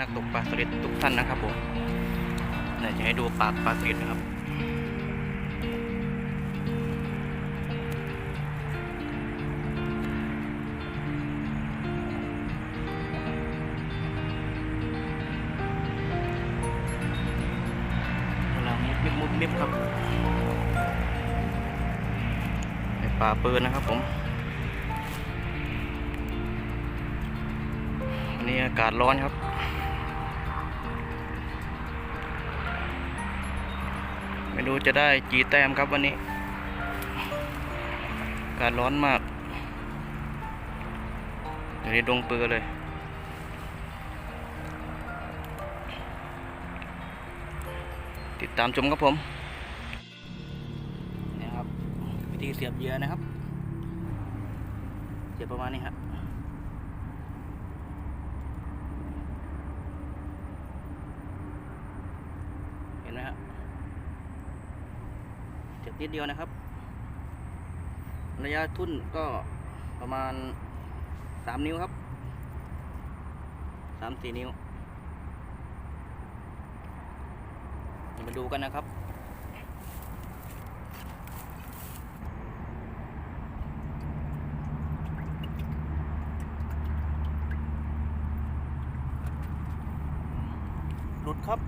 นักตกปลาสลิดทุกท่านนะครับผมเดี๋ยวจะให้ดูปากปลาสลิดนะครับกำลังมุดมิบมุดมิบครับไอปลาปืนนะครับผมวันนี้อากาศร้อนครับ ไม่รู้จะได้กี่แต้มครับวันนี้ กาศร้อนมากเดี๋ยวนี้ดงปือเลยติดตามชมครับผมนี่ครับวิธีเสียบเยื่อนะครับ เสียบประมาณนี้ครับเห็นไหมครับเสียบ นิดเดียวนะครับ ระยะทุ่นก็ประมาณสามนิ้วครับสามสี่นิ้ว มาดูกันนะครับ หลุดครับ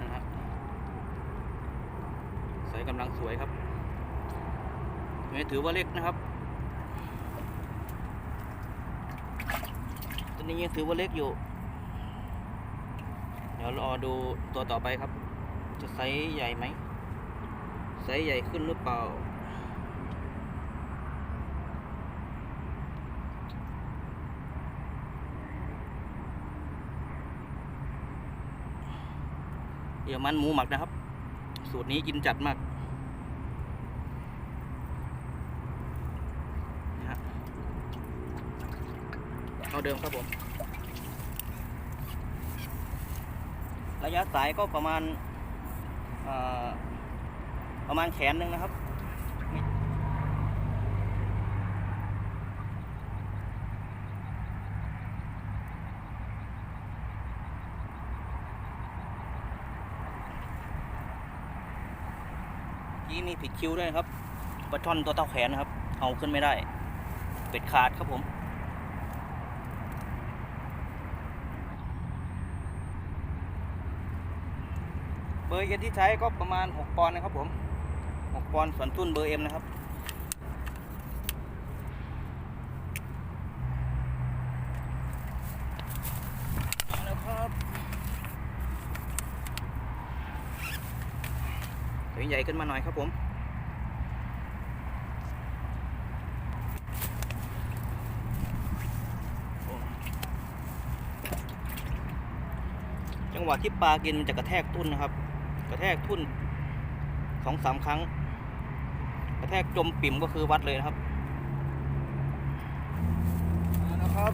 นะฮะสายกำลังสวยครับไม่ ถือว่าเล็กนะครับ ตัวนี้ยังถือว่าเล็กอยู่ เดี๋ยวรอดูตัวต่อไปครับ จะไซส์ใหญ่ไหมไซส์ใหญ่ขึ้นหรือเปล่าเดี๋ยวมันหมูหมักนะครับ สูตรนี้กินจัดมากนะฮะ เอาเดิมครับผม ระยะสายก็ประมาณประมาณแขนหนึ่งนะครับไม่กี้มีผิดคิวด้วยครับปลาช่อนตัวเท่าแขนนะครับ เอาขึ้นไม่ได้ เป็ดขาดครับผม บอร์เอ็นที่ใช้ก็ประมาณ 6 ปอนด์นะครับผม6ปอนด์ส่วนทุ่นเบอร์เอ็มนะครับแล้วครับตัวใหญ่ขึ้นมาหน่อยครับผมจังหวะที่ปลากินมันจะกระแทกทุ่นนะครับ กระแทกทุ่นสองสามครั้ง กระแทกจมปิ่มก็คือวัดเลยนะครับมาแล้วครับ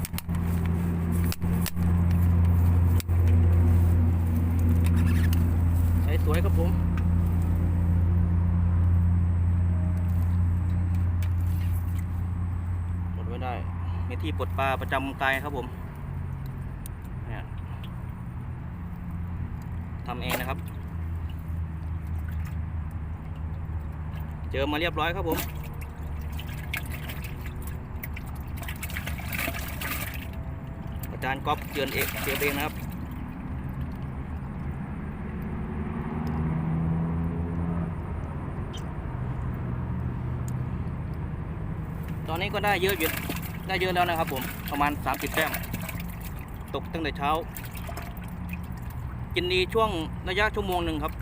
ใช้สวยครับผมปลดไว้ได้มีที่ปลดปลาประจำกายครับผมเนี่ยทำเองนะครับ เจอมาเรียบร้อยครับผมอาจารย์ก๊อฟเจือนเอกเจือเองนะครับตอนนี้ก็ได้เยอะอยู่ได้เยอะแล้วนะครับผมประมาณ 30 แต้ม ตกตั้งแต่เช้า กินดีช่วงระยะชั่วโมงหนึ่งครับ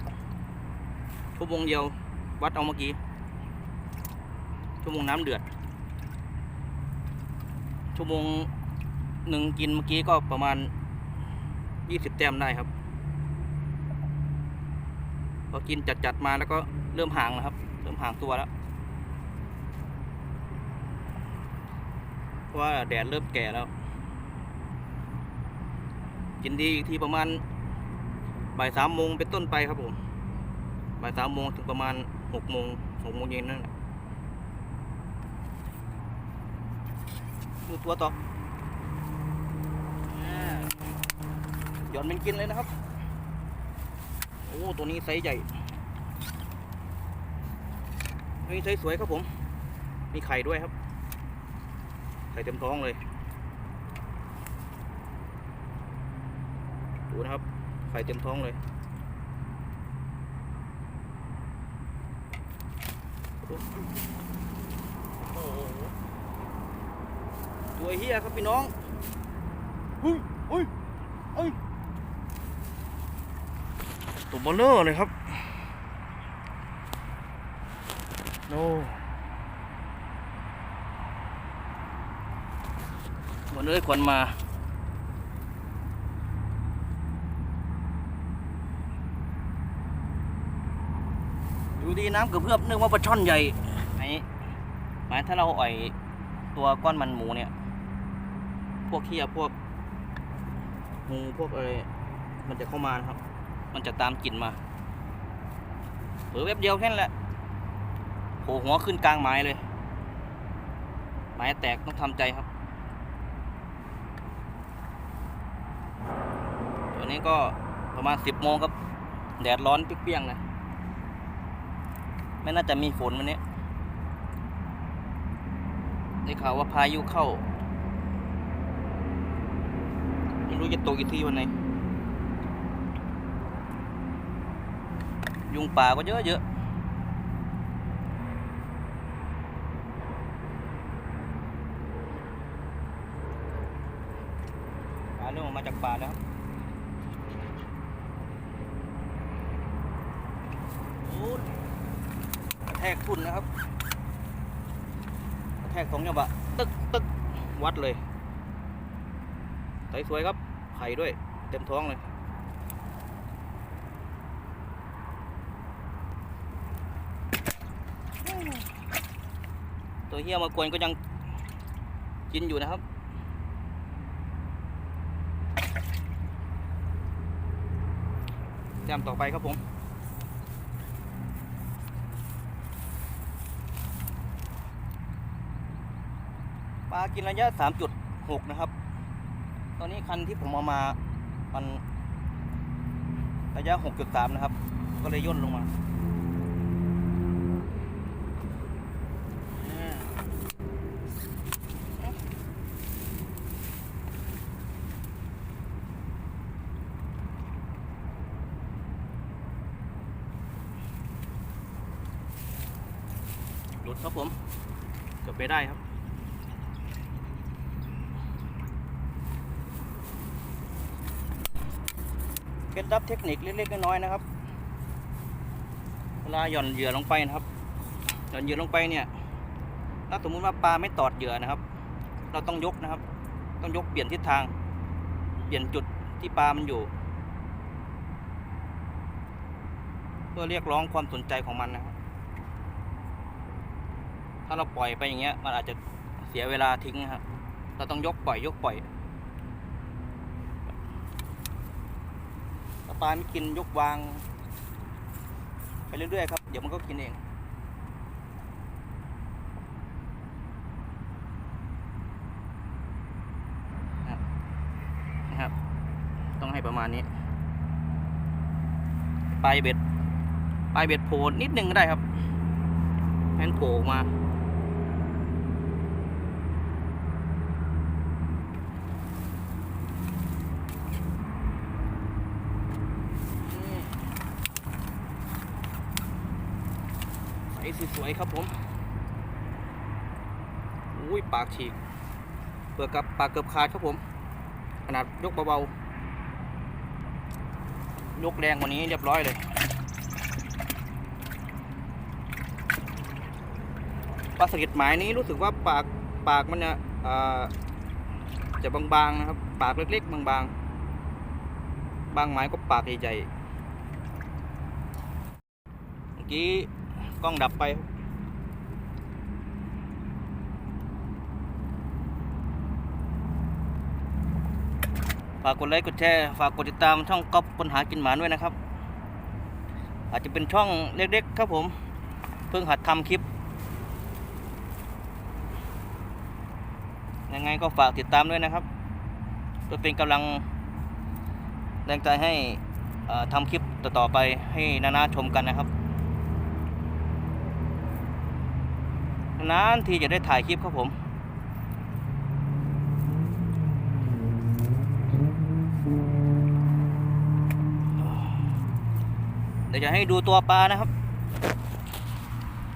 ชั่วโมงเดียววัดเอาเมื่อกี้ ชั่วโมงน้ำเดือด ชั่วโมงหนึ่งกินเมื่อกี้ก็ประมาณยี่สิบแต้มได้ครับ พอกินจัดๆมาแล้วก็เริ่มห่างนะครับ เริ่มห่างตัวแล้วเพราะว่าแดดเริ่มแก่แล้ว กินดีอีกทีประมาณบ่ายสามโมงเป็นต้นไปครับผมบ่ายสามโมงถึงประมาณหกโมงหกโมงเย็นนั่นแหละ ดูตัวต่อหย่อนเป็นกินเลยนะครับ โอ้ ตัวนี้ไซส์ใหญ่ตัวนี้ไซส์สวยครับผม มีไข่ด้วยครับ ไข่เต็มท้องเลย ดูนะครับ ไข่เต็มท้องเลยโอ้โห ตัวเฮียครับพี่น้องเฮ้ยเฮ้ยเฮ้ยตัวเบลเลอร์เลยครับโน่วันนี้ควันมาอยู่ดีน้ำเกือบเพื่อบนึกว่าปลาช่อนใหญ่ไอ้หมายถ้าเราอ่อยตัวก้อนมันหมูเนี่ย พวกเคี้ยพวกงูพวกอะไร มันจะเข้ามาครับ มันจะตามกลิ่นมาเผลอแวบเดียวแค่นั้นแหละโผล่หัวขึ้นกลางไม้เลย ไม้แตกต้องทำใจครับ ตัวนี้ก็ประมาณสิบโมงครับ แดดร้อนเปรี้ยงๆนะไม่น่าจะมีฝนวันนี้ได้ข่าวว่าพายุเข้า ไม่ รู้จะตกอีกทีวันไหน ยุงป่าก็เยอะเยอะปลาเริ่มออกมาจากป่าแล้วครับโอ้ยกระแทกทุนนะครับ แทกสองจังหวะตึกตึกวัดเลยใสสวยครับ ไข่ด้วย เต็มท้องเลยตัวเฮียมากวนก็ยังกินอยู่นะครับ แจมต่อไปครับผมปลากินระยะ 3.6 นะครับ ตอนนี้คันที่ผมเอามา มันระยะ 6.3 นะครับ ก็เลยย่นลงมาหลุดครับผม เกือบไปได้ครับ เคล็ดลับเทคนิคเล็กๆน้อยๆนะครับ เวลาหย่อนเหยื่อลงไปนะครับ หย่อนเหยื่อลงไปเนี่ย ถ้าสมมุติว่าปลาไม่ตอดเหยื่อนะครับ เราต้องยกนะครับ ต้องยกเปลี่ยนทิศทาง เปลี่ยนจุดที่ปลามันอยู่ เพื่อเรียกร้องความสนใจของมันนะครับ ถ้าเราปล่อยไปอย่างเงี้ย มันอาจจะเสียเวลาทิ้งนะครับ เราต้องยกปล่อยยกปล่อย ถ้า ปลาไม่กินยกวาง ไปเรื่อยๆครับ เดี๋ยวมันก็กินเอง นะครับ ต้องให้ประมาณนี้ ปลายเบ็ด ปลายเบ็ดโผล่นิดนึงก็ได้ครับให้มันโผล่ออกมา ใสวยๆครับผมอุ้ยปากฉีกเปลือกกับปากเกือบขาดครับผม ขนาดยกเบาๆยกแรงกว่านี้เรียบร้อยเลยปลาสลิดหมายนี้รู้สึกว่าปากปากมันเนี่ยจะบางๆนะครับ ปากเล็กๆ บางๆ บางหมายก็ปากใหญ่ๆเมื่อกี้ กล้องดับไป ฝากกดไลค์กดแชร์ ฝากกดติดตามช่องก๊อฟปัญหากินหมาด้วยนะครับ อาจจะเป็นช่องเล็กๆครับผม เพิ่งหัดทำคลิป ยังไงก็ฝากติดตามด้วยนะครับเพื่อเป็นกำลังแรงใจให้ทำคลิปต่อๆไปให้นานาชมกันนะครับ นานทีจะได้ถ่ายคลิปครับผมเดี๋ยวจะให้ดูตัวปลานะครับ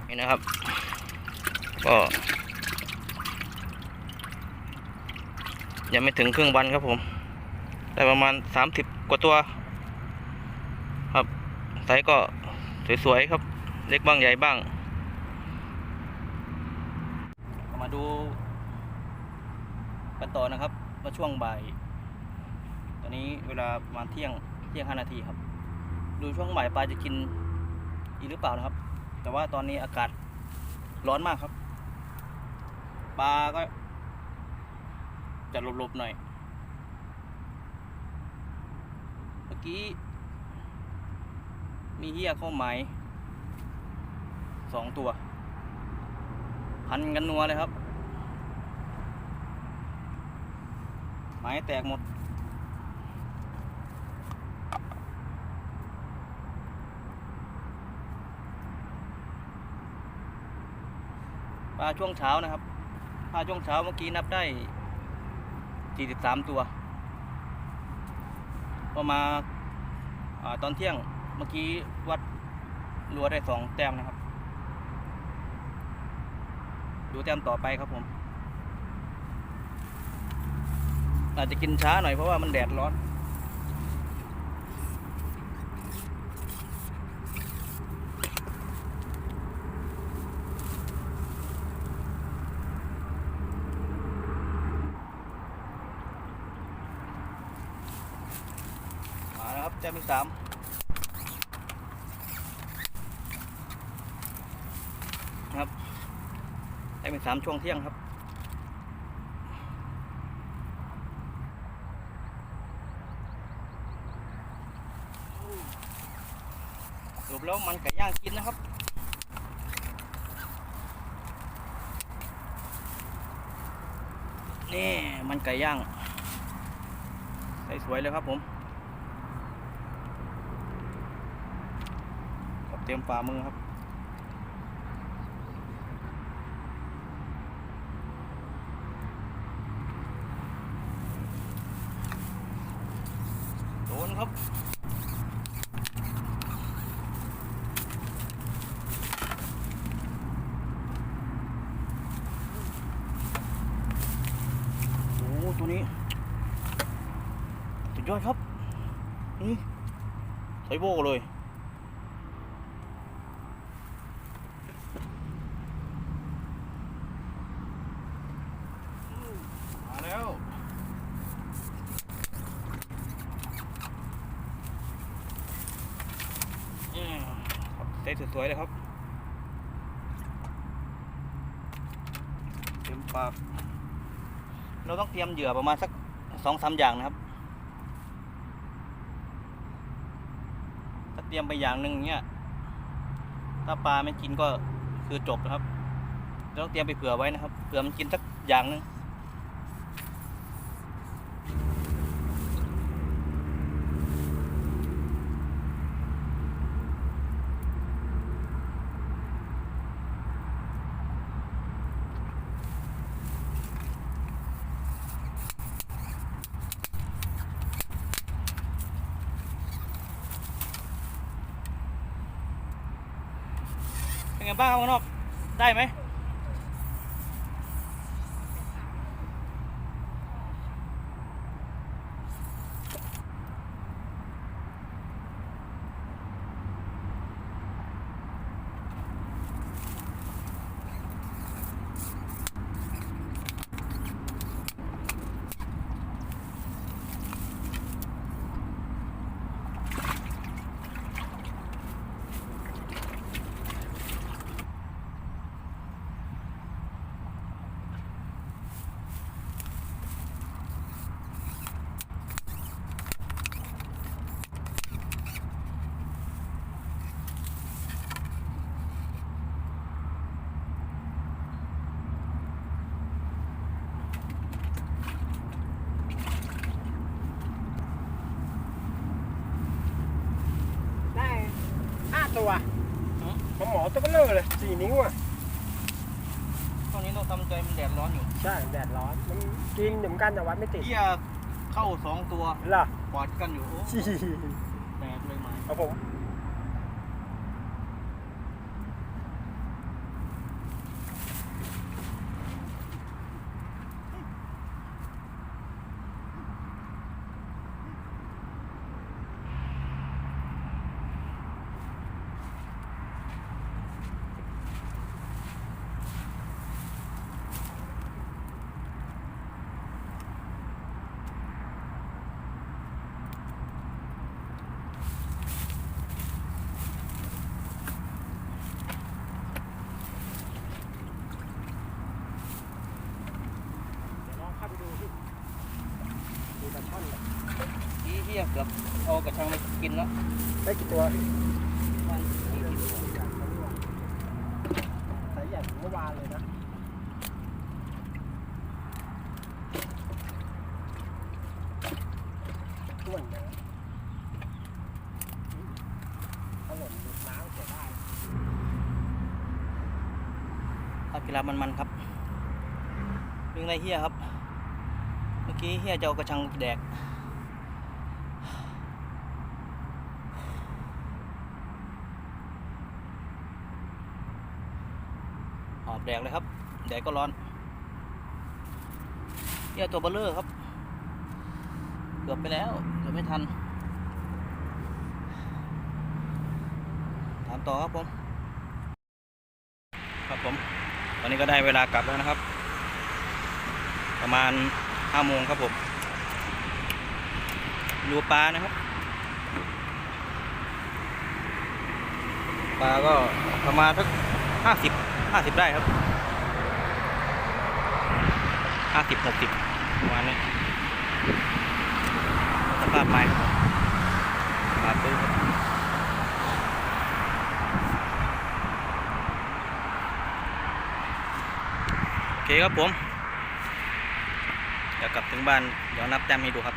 นี่นะครับ ก็ยังไม่ถึงครึ่งวันครับผม ได้ประมาณสามสิบกว่าตัว ครับไซส์ก็สวยๆครับ เล็กบ้างใหญ่บ้าง มา ดูกันต่อนะครับว่าช่วงบ่าย ตอนนี้เวลาประมาณเที่ยงเที่ยงห้านาทีครับ ดูช่วงบ่ายปลาจะกินอีกหรือเปล่านะครับ แต่ว่าตอนนี้อากาศร้อนมากครับ ปลาก็ จะหลบๆหน่อย เมื่อกี้ มีเหี้ยเข้าไม้สองตัว พันกันนัวเลยครับ ไม้แตกหมด ปลาช่วงเช้านะครับ ปลาช่วงเช้าเมื่อกี้นับได้ 43 ตัวพอมาอาตอนเที่ยงเมื่อกี้วัดรัวได้สองแต้มนะครับ ดูแต้มต่อไปครับผม อาจจะกินช้าหน่อยเพราะว่ามันแดดร้อนมาแล้วครับแต้มที่สามครับแต้มที่สามช่วงเที่ยงครับ รุปแล้วมันไก่ย่างกินนะครับนี่มันไก่ย่างใส่สวยเลยครับผมกับเตรียมฝ่ามือครับ โดนครับ โอ้โหตัวนี้ สุด ยอดครับนี่ใส่โบกเลย มาแล้วอืมครับเซ็ตสวยๆเลยครับ เต็มปาก เราต้องเตรียมเหยื่อประมาณสักสองสามอย่างนะครับ ถ้า เตรียมไปอย่างหนึ่งเนี่ยถ้าปลาไม่กินก็คือจบนะครับต้องเตรียมไปเผื่อไว้นะครับเผื่อมันกินสักอย่างหนึ่ง ไงบ้างครับข้างนอก ได้ไหม เบลอเลยสี่นิ้วอะตอนนี้ต้องทำใจมันแดดร้อนอยู่ใช่แดดร้อนมันกินเหมือนกันแต่วัดไม่ติดเฮียเข้าสองตัวเหรอกอดกันอยู่โอ้ชี้แดดเลยไหมครับผม เดี๋ยวลองเข้าไปดูที่มีปลาช่อนเนี่ย ที่เฮียเกือบเอากระชังไปกินแล้วได้กี่ตัวมันสี่สิบตัวสายใหญ่เมื่อวานเลยนะต้วนนะถ้าหล่นหลุดน้ำเสียได้เอากีฬามันๆครับเรื่องไรเฮียครับ เมื่อกี้เฮียจะเอากระชังแดก หอบ แดกเลยครับ แดกก็ร้อนเฮียตัวเบลเลอร์ครับ เกือบไปแล้วเกือบไม่ทัน ถามต่อครับผม ครับผม ตอนนี้ก็ได้เวลากลับแล้วนะครับ ประมาณห้าโมงครับผมดูปลานะครับ ปลาก็ประมาณสักห้าสิบ ห้าสิบได้ครับห้าสิบหกสิบประมาณนี้สภาพไม้ปาตื้ครับโอเคครับผม เดี๋ยวกลับถึงบ้าน เดี๋ยวนับแต้มให้ดูครับ